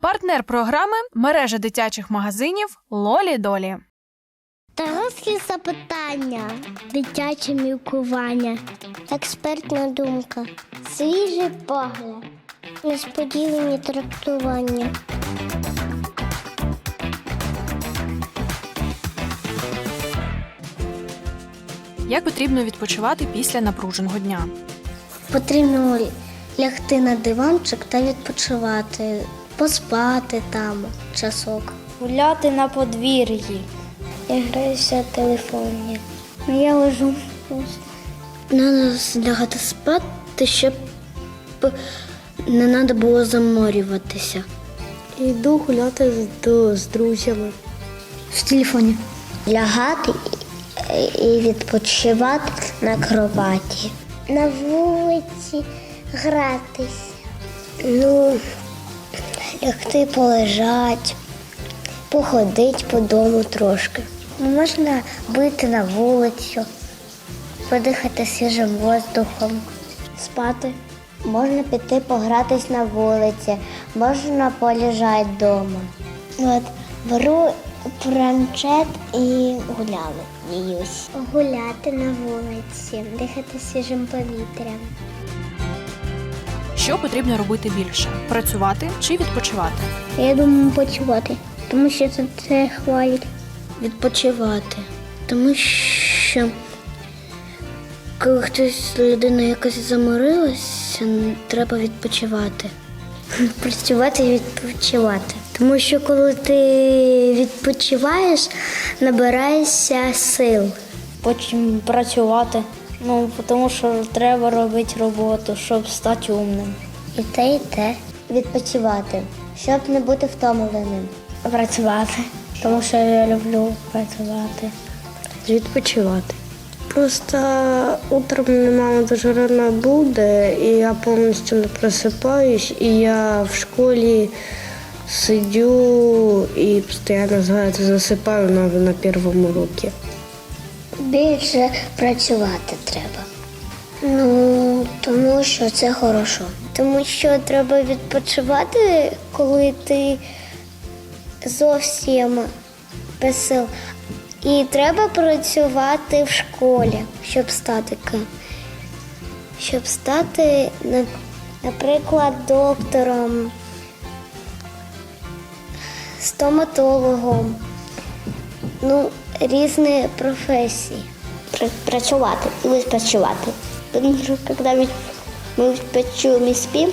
Партнер програми мережа дитячих магазинів Лолі Долі. Дорослі запитання, дитяче мілкування, експертна думка, свіжий погляд, несподівані трактування. Як потрібно відпочивати після напруженого дня? Потрібно лягти на диванчик та відпочивати, поспати там часок. Гуляти на подвір'ї. Я граюся в телефоні. Ну, я лежу. Треба лягати спати, щоб не треба було заморюватися. Йду гуляти з, з друзями. В телефоні. Лягати і відпочивати на кроваті. На вулиці гратися. Ну, лягти полежати, походити по дому трошки. Можна вийти на вулицю, подихати свіжим воздухом, спати. Можна піти погратись на вулиці, можна полежати вдома. От, беру планшет і гуляли. Гуляти на вулиці, дихати свіжим повітрям. Що потрібно робити більше працювати чи відпочивати? Я думаю, почувати, тому що це, це хвалять. Відпочивати. Тому що коли хтось людина якось заморилася, треба відпочивати. Працювати і відпочивати. Тому що коли ти відпочиваєш, набираєшся сил. Потім працювати. Ну, тому що треба робити роботу, щоб стати умним. І те, і те. Відпочивати, щоб не бути втомленим. Працювати, тому що я люблю працювати. Відпочивати. Просто утром мама дуже рано буде, і я повністю не просипаюсь, і я в школі сидю і постійно знаєте, засипаю навіть на першому уроці. Більше працювати треба. Ну, тому що це хорошо. Тому що треба відпочивати, коли ти зовсім без сил. І треба працювати в школі, щоб стати ким. Щоб стати, наприклад, доктором, стоматологом. Ну, різні професії. Працювати і відпочивати. Тому що коли ми відпочиваємо і спимо,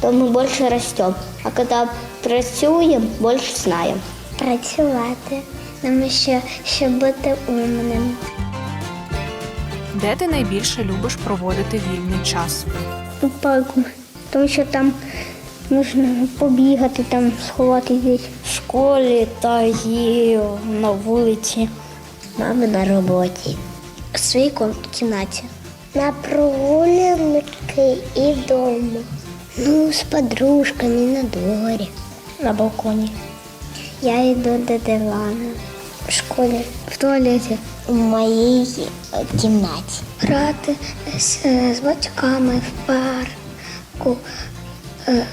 то ми більше ростемо. А коли працюємо, більше знаємо. Працювати, тому що щоб бути умним. Де ти найбільше любиш проводити вільний час? У парку, тому що там можна побігати, там сховати десь. В школі та і на вулиці. Мами на роботі. У своїй кімнаті. На прогулянки і вдома. Ну, з подружками на дворі. На балконі. Я йду до дивана. В школі. В туалеті. У моїй кімнаті. Грати з, з батьками в парку. Е,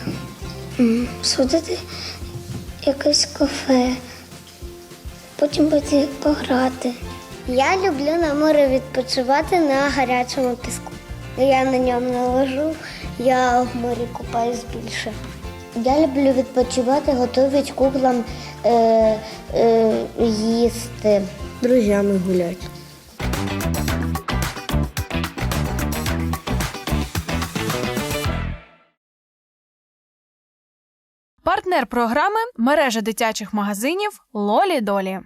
сходити в якесь кафе. Потім піти пограти. Я люблю на море відпочивати на гарячому піску. Я на ньому не лежу, я в морі купаюсь більше. Я люблю відпочивати, готувати куклам е, е, їсти. Друзями гуляти. Партнер програми мережа дитячих магазинів Лолі Долі.